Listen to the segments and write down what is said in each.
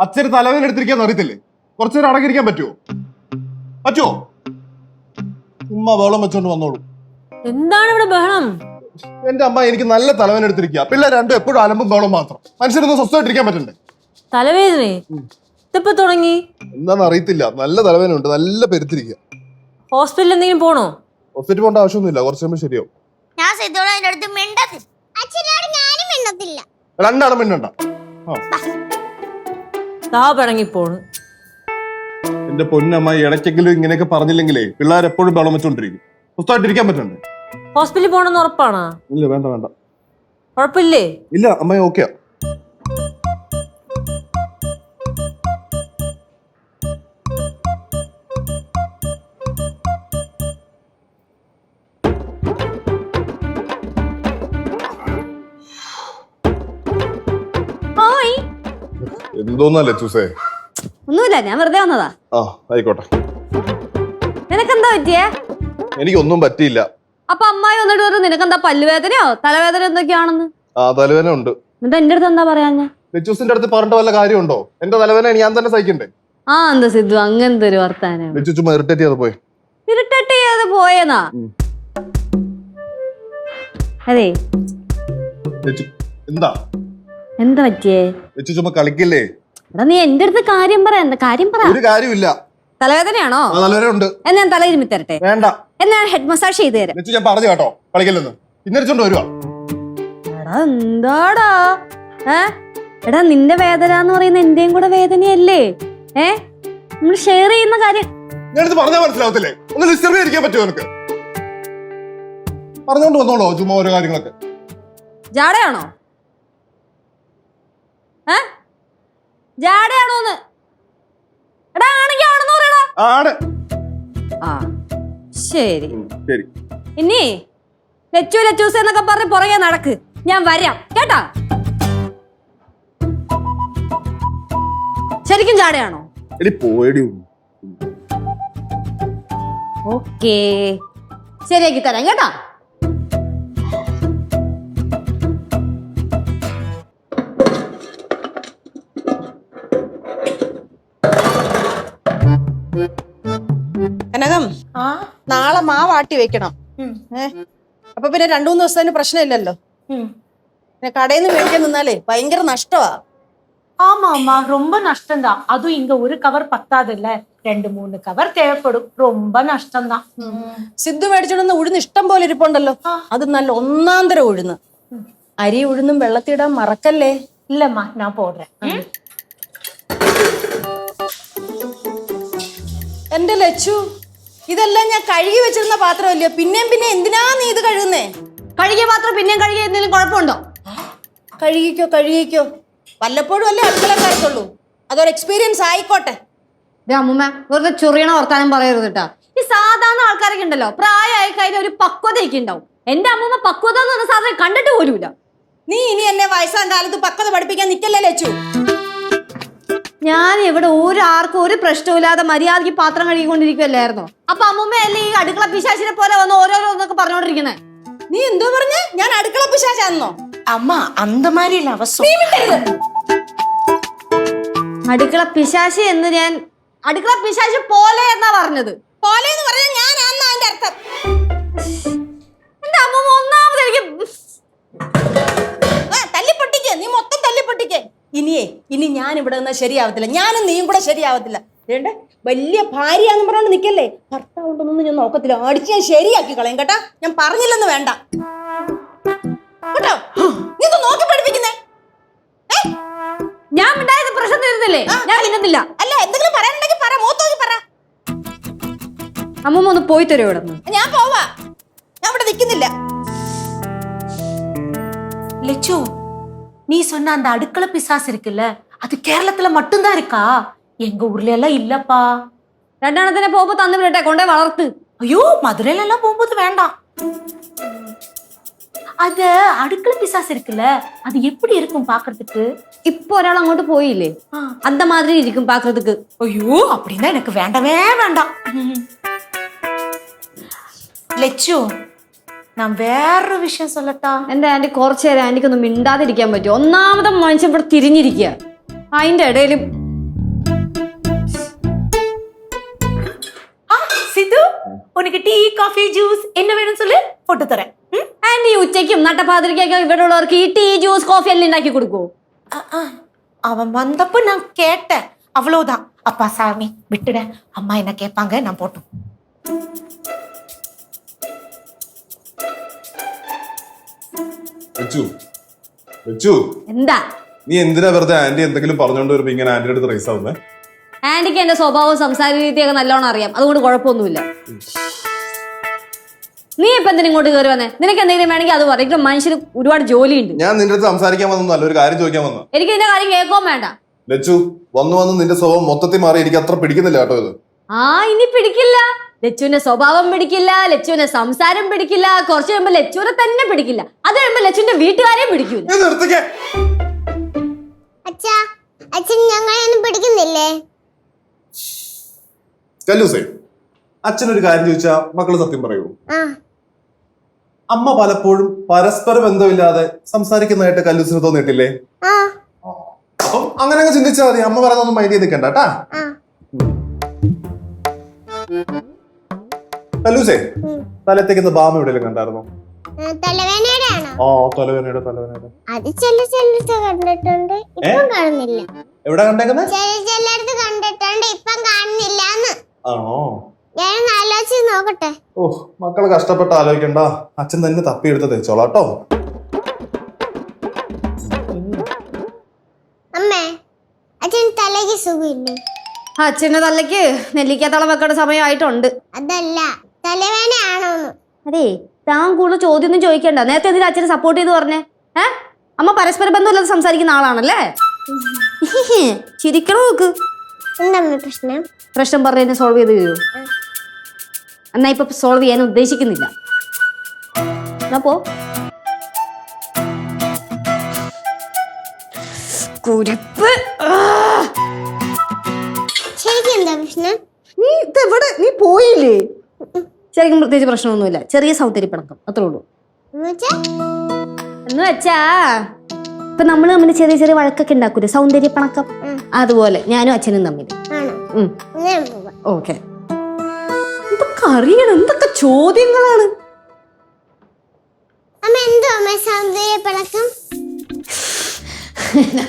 അച്ഛന് തലവേദന എടുത്തിരിക്കാന്ന് അറിയത്തില്ലേ? കുറച്ചു നേരം അടങ്ങിയിരിക്കാൻ പറ്റുമോ പറ്റുമോ ഉമ്മ വെള്ളം വെച്ചോണ്ട് വന്നോളൂ. എന്താണ് ഇവിടെ ബഹളം? എന്റെ അമ്മ എനിക്ക് നല്ല തലവേദന എടുത്തിരിക്കുക പിള്ളേർ രണ്ടും എപ്പോഴും അലമ്പും ബഹളം മാത്രം. മനുഷ്യരൊന്നും സ്വസ്ഥമായിട്ടിരിക്കാൻ പറ്റണ്ടേ? തലവേദനേ? ഇതിപ്പോ തുടങ്ങി? എന്താണെന്ന് അറിയത്തില്ല. നല്ല തലവേദന ഉണ്ട് നല്ല പെരുത്തിരിക്കുക ഹോസ്പിറ്റലിൽ എന്തെങ്കിലും പോണോ? ഹോസ്പിറ്റലിൽ പോകേണ്ട ആവശ്യമൊന്നുമില്ല. കുറച്ച് കഴിയുമ്പോൾ ശരിയാവും. ഞാൻ സിദ്ധോടെ എന്റെ അടുത്ത് മിണ്ടത്തില്ല. അച്ഛനോട് ഞാനും മിണ്ടത്തില്ല. രണ്ടാണ് മിണ്ടണ്ട. ആ. എന്റെ പൊന്നമ്മ ഇടയ്ക്കെങ്കിലും ഇങ്ങനെയൊക്കെ പറഞ്ഞില്ലെങ്കിലേ പിള്ളേർ എപ്പോഴും വെള്ളം വെച്ചോണ്ടിരിക്കും. സ്വസ്ഥമായിട്ടിരിക്കാൻ പറ്റണ്ടേ ഹോസ്പിറ്റലിൽ പോണെന്ന് ഉറപ്പാണോ? ഇല്ല വേണ്ട വേണ്ട. കുഴപ്പമില്ലേ ഇല്ല അമ്മ ഓക്കെയാ. എന്തോന്നല്ലേ ചൂസേ? ഒന്നുമില്ല ഞാൻ വെറുതെ വന്നതാ. ആ ആയിക്കോട്ടെ. നിനക്കെന്താ പറ്റിയേ? എനിക്കൊന്നും പറ്റിയില്ല. അപ്പൊ അമ്മായി വന്നിട്ട് പറഞ്ഞു നിനക്കെന്താ പല്ലുവേദനയോ? തലവേദന എന്തൊക്കെയാണെന്ന്? ആ തലവേദന ഉണ്ട് എന്നിട്ട് എന്റെ അടുത്ത് എന്താ പറയാ ലച്ചൂസിന്റെ അടുത്ത് പറഞ്ഞ വല്ല കാര്യമുണ്ടോ? എന്റെ തലവേദന ഞാൻ തന്നെ സഹിക്കണ്ടേ? ആ എന്താ സിദ്ധു അങ്ങനത്തെ ഒരു വർത്താനം. ലച്ചു ചുമ്മാ ഇറിറ്റേറ്റ് ചെയ്ത് പോയി? ഇരുട്ടട്ട് ചെയ്യാതെ പോയെന്നാ. അതെ. എന്താ? എന്താ പറ്റിയേ? ലച്ചു ചുമ്മാ കളിക്കില്ലേ? എടാ നീ എന്റെ അടുത്ത് കാര്യം പറ എന്താ കാര്യം പറ. ഒരു കാര്യമില്ല തലവേദനയാണോ? ഉണ്ട്. എന്നാ ഞാൻ തല ഇരുമ്മി തരട്ടെ വേണ്ട. എന്നാ ഹെഡ് മസാജ് ചെയ്തു തരാം. ലച്ചു ഞാൻ പറഞ്ഞു കേട്ടോ കളിക്കില്ലെന്ന് ഇന്നരിച്ചോണ്ട് വരുവാ. എടാ എന്താടാ? ഏ? എടാ നിന്റെ വേദന എന്ന് പറയുന്ന എന്റെയും കൂടെ വേദനയല്ലേ? ഏ? നമ്മൾ ഷെയർ ചെയ്യുന്ന കാര്യം. ഞാനിത് പറഞ്ഞാൽ മനസ്സിലാവത്തില്ലേ? ഒന്ന് ഡിസ്റ്റർബ് ചെയ്തിരിക്കാൻ പറ്റുമോ നിനക്ക്? പറഞ്ഞോണ്ട് വന്നോളൂ ചുമ്മാ ഓരോ കാര്യങ്ങളൊക്കെ. ജാടയാണോ? ഏ? ജാടയാണോന്ന്? എടാ ആണെങ്കി ആണെന്ന് പറയടാ. ആണ് ആ ശരി. ഉം, ശരി. ഇനി ലച്ചു ലച്ചൂസ് എന്നൊക്കെ പറഞ്ഞ് പുറകെ നടക്ക്. ഞാൻ വരാം. കേട്ടാ? ശരിക്കും എടി പോയടി. ഓക്കേ. ശരിയാക്കി തരാം. കേട്ടാ? നാളെ മാവ് ആട്ടി വെക്കണം ഏ അപ്പൊ പിന്നെ രണ്ടു മൂന്ന് ദിവസത്തിന് പ്രശ്നമില്ലല്ലോ പിന്നെ കടയിൽ നിന്ന് മേടിക്കാൻ നിന്നാലേ ഭയങ്കര നഷ്ടമാ ஆமா ஆமா ரொம்ப நஷ்டம்தான் அதுவும் இங்க ஒரு கவர் பத்தாது இல்ல ரெண்டு மூணு கவர் தேவைப்படும் ரொம்ப நஷ்டம்தான் സിദ്ധു മേടിച്ചോണ്ടുന്ന ഉഴുന്ന് ഇഷ്ടം പോലെ ഇരിപ്പുണ്ടല്ലോ അത് നല്ല ഒന്നാന്തര ഉഴുന്ന് അരി ഉഴുന്നും വെള്ളത്തിടാൻ മറക്കല്ലേ இல்லம்மா நான் போடுறேன் ம்? എന്റെ ലച്ചു ഇതെല്ലാം ഞാൻ കഴുകി വെച്ചിരുന്ന പാത്രമല്ലയോ പിന്നെയും പിന്നെ എന്തിനാ നീ ഇത് കഴുകുന്നേ? കഴുകിയ പാത്രം പിന്നെയും കഴുകിയ എന്തെങ്കിലും കുഴപ്പമുണ്ടോ? കഴുകിക്കോ കഴുകിക്കോ. വല്ലപ്പോഴും അല്ലേ അടുക്കള കയറത്തുള്ളൂ. അതൊരു എക്സ്പീരിയൻസ് ആയിക്കോട്ടെ. അമ്മൂമ്മ വെറുതെ ചൊറിയണ വർത്താനം പറയരുത് കേട്ടാ ഈ സാധാരണ ആൾക്കാരൊക്കെ ഉണ്ടല്ലോ പ്രായമായി കഴിഞ്ഞാൽ ഒരു പക്വതയൊക്കെ ഉണ്ടാവും. എന്റെ അമ്മൂമ്മ പക്വത എന്ന് പറഞ്ഞ സാധനം കണ്ടിട്ട് പോലുമില്ല. നീ ഇനി എന്നെ വയസ്സാം കാലത്ത് പക്വത പഠിപ്പിക്കാൻ നിക്കല്ലേ ലച്ചു? ഞാൻ ഇവിടെ ഒരാർക്കും ഒരു പ്രശ്നമില്ലാതെ മര്യാദയ്ക്ക് പാത്രം കഴുകിക്കൊണ്ടിരിക്കുകയല്ലായിരുന്നോ അപ്പൊ അമ്മൂമ്മയല്ലേ ഈ അടുക്കള പിശാശിനെ പോലെ വന്ന് ഓരോരോന്നൊക്കെ പറഞ്ഞോണ്ടിരിക്കണേ നീ എന്തോ പറഞ്ഞു? ഞാൻ അടുക്കള പിശാശാന്നോ അമ്മ അന്തമാരിയില്ല അടുക്കള പിശാശി എന്ന് ഞാൻ അടുക്കള പിശാശി പോലെ എന്നാ പറഞ്ഞത്? പോലെ എന്ന് പറഞ്ഞാൽ ഞാനാണെന്നാ അതിന്റെ അർത്ഥം. ഇനിയേ ഇനി ഞാൻ ഇവിടെ നിന്നാൽ ശരിയാവത്തില്ല. ഞാനും നീയും കൂടെ ശരിയാവത്തില്ല. വേണ്ട വലിയ ഭാര്യയാന്ന് പറഞ്ഞോണ്ട് നിൽക്കല്ലേ ഭർത്താവുണ്ടെന്നൊന്നും ഞാൻ നോക്കത്തില്ല. അടിച്ച് ഞാൻ ശരിയാക്കി കളയും കേട്ടാ. ഞാൻ പറഞ്ഞില്ലെന്ന് വേണ്ട. കേട്ടോ? നീ നോക്കി ഞാൻ പ്രശ്നം ഞാൻ അല്ല എന്തെങ്കിലും പറയാനുണ്ടെങ്കിൽ പറ. പറ. അമ്മമ്മ പോയി തരുമോ ഇവിടെ ഞാൻ പോവാ. ഞാൻ ഇവിടെ നിൽക്കുന്നില്ല ലച്ചു நீ சொன்ன அந்த அடுக்கல பிசாஸ் இருக்குல்ல அது கேரளத்துல மட்டும்தான் இருக்கா? எங்க ஊர்ல எல்லாம் இல்லப்பா. രണ്ടെണ്ണത്തിനെ പോകുമ്പോ തന്നു വിടട്ടെ கொண்டே வளர்த்து. ஐயோ மதுரையில எல்லாம் போகும்போது வேண்டாம். அது அடுக்கல பிசாஸ் இருக்குல்ல அது எப்படி இருக்கும் பாக்குறதுக்கு? இப்போ ഒരാൾ അങ്ങോട്ട് പോയില്ലേ ആ. അന്ത മാതിരി ഇരിക്കും പാക്കറതുക്ക് ஐயோ அப்படின்னா எனக்கு வேண்டவே வேண்டாம். லெச்சு ഞാൻ വേറൊരു വിഷയം സ്വലത്താ എന്റെ ആന്റി കുറച്ചു നേരം ആന്റിക്കൊന്നും മിണ്ടാതിരിക്കാൻ പറ്റും ഒന്നാമത്തെ മനുഷ്യൻ ഇവിടെ തിരിഞ്ഞിരിക്കുക. അതിന്റെ ഇടയിൽ സിധു ഉനക്ക് ടീ കോഫി ജ്യൂസ് എന്നെ വേണം സൊല്ല്? പൊട്ടു ഉച്ചയ്ക്കും നട്ടപ്പാതിരിക്കൊക്കെ ഇവിടെ ഉള്ളവർക്ക് ഈ ടീ ജ്യൂസ് കോഫി എല്ലാം ഉണ്ടാക്കി കൊടുക്കൂ. അവൻ വന്നപ്പോ ഞാൻ കേട്ട. அவ்வளோதான் அப்பா சாமி விட்டுட அம்மா என்ன கேட்பாங்க நான் போட்டோம் വെച്ചു. വെച്ചു. എന്താ? നീ എന്തിനാ വെറുതെ ആന്റി എന്തെങ്കിലും പറഞ്ഞോണ്ട് വരുമ്പോ ഇങ്ങനെ ആന്റിയുടെ അടുത്ത് റൈസ് ആവുന്നേ? ആന്റിക്ക് എന്റെ സ്വഭാവവും സംസാര രീതിയൊക്കെ നല്ലോണം അറിയാം. അതുകൊണ്ട് കുഴപ്പമൊന്നുമില്ല. നീ ഇപ്പൊ എന്തിനും ഇങ്ങോട്ട് കയറി വന്നേ? നിനക്ക് എന്തെങ്കിലും വേണമെങ്കിൽ അത് പറയും ഇവിടെ മനുഷ്യന് ഒരുപാട് ജോലിയുണ്ട്. ഞാൻ നിന്റെ അടുത്ത് സംസാരിക്കാൻ വന്നൊന്നുമല്ല ഒരു കാര്യം ചോദിക്കാൻ വന്നു എനിക്ക് നിന്റെ കാര്യം കേൾക്കാൻ വേണ്ട. ലച്ചു വന്നു വന്ന് നിന്റെ സ്വഭാവം മൊത്തത്തിൽ മാറി. എനിക്ക് അത്ര പിടിക്കുന്നില്ല കേട്ടോ ഇത്. ആ ഇനി പിടിക്കില്ല. ലച്ചുവിന്റെ സ്വഭാവം പിടിക്കില്ല ലച്ചുവിന്റെ സംസാരം പിടിക്കില്ല കുറച്ച് കഴിയുമ്പോ ലച്ചുവിനെ തന്നെ പിടിക്കില്ല. അത് കഴിയുമ്പോ ലച്ചുവിന്റെ വീട്ടുകാരെ പിടിക്കൂല. നീ അച്ഛാ അച്ഛൻ ഞങ്ങളെയൊന്നും പിടിക്കുന്നില്ലേ? കല്ലൂസേ അച്ഛനൊരു കാര്യം ചോദിച്ചാ മക്കൾ സത്യം പറയൂ. ആ. അമ്മ പലപ്പോഴും പരസ്പര ബന്ധമില്ലാതെ സംസാരിക്കുന്നതായിട്ട് കല്ലൂസിന് തോന്നിയിട്ടില്ലേ? ആ. അപ്പം അങ്ങനെ അങ്ങ് ചിന്തിച്ചാൽ മതി. അമ്മ പറയുന്നൊന്നും മൈൻഡ് ചെയ്ത് നിൽക്കണ്ട കേട്ടാ. ആ കല്ലൂസേ തലത്തേക്ക് ബാമ എവിടെയെങ്കിലും കണ്ടായിരുന്നോ? ആ, തലവേദനയുടെ ആണോ ആ തലവേനയുടെ തലവേനയുടെ അത് ചില ചിലടത്ത് കണ്ടിട്ടുണ്ട്. ഇപ്പം കാണുന്നില്ല. എവിടെ കണ്ടേക്കുന്നത് ചില ചിലടത്ത് കണ്ടിട്ടുണ്ട്. ഇപ്പം കാണുന്നില്ല ആണോ? ഞാൻ ആലോചിച്ച് നോക്കട്ടെ. ഓ മക്കൾ കഷ്ടപ്പെട്ട് ആലോചിക്കണ്ട. അച്ഛൻ തന്നെ തപ്പി എടുത്ത് തേച്ചോളാട്ടോ അമ്മേ അച്ഛൻ തലയ്ക്ക് സുഖമില്ലേ? അച്ഛന്റെ തലയ്ക്ക് നെല്ലിക്കാത്തളം വെക്കേണ്ട സമയമായിട്ടുണ്ട്. അതല്ല. അതെ താൻ കൂടുതൽ ചോദ്യമൊന്നും ചോദിക്കണ്ട. നേരത്തെ എന്തിനാ അച്ഛനെ സപ്പോർട്ട് ചെയ്ത് പറഞ്ഞേ? ഏ? അമ്മ പരസ്പര ബന്ധമില്ലാതെ സംസാരിക്കുന്ന ആളാണല്ലേ? ചിരിക്കണോ നോക്ക്? പ്രശ്നം? പ്രശ്നം പറഞ്ഞു സോൾവ് ചെയ്ത് തരുമോ എന്നാ ഇപ്പൊ സോൾവ് ചെയ്യാൻ ഉദ്ദേശിക്കുന്നില്ല. അപ്പോ കുരിപ്പ്! ശരിക്കും എന്താ പ്രശ്നം? നീ ഇതെവിടെ? നീ പോയില്ലേ? ശരിക്കും പ്രത്യേകിച്ച് പ്രശ്നമൊന്നുമില്ല. ചെറിയ സൗന്ദര്യപ്പിണക്കം. അത്രേ ഉള്ളൂ. എന്ന് വെച്ചാ ഇപ്പൊ നമ്മൾ തമ്മിൽ ചെറിയ ചെറിയ വഴക്കൊക്കെ ഉണ്ടാക്കൂലേ? സൗന്ദര്യപ്പിണക്കം. അതുപോലെ ഞാനും അച്ഛനും തമ്മിൽ. ഓക്കെ. എന്തൊക്കെ അറിയണം? എന്തൊക്കെ ചോദ്യങ്ങളാണ്?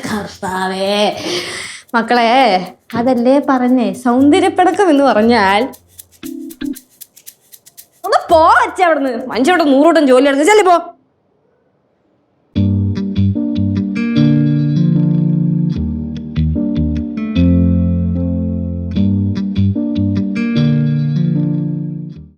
കർത്താവേ. മക്കളെ അതല്ലേ പറഞ്ഞേ? സൗന്ദര്യപ്പിണക്കം എന്ന് പറഞ്ഞാൽ പോ അച്ഛ അവിടെ നിന്ന് അവിടെ നൂറോട്ടം ജോലി എടുക്കുന്നു ചെല്ലിപ്പോ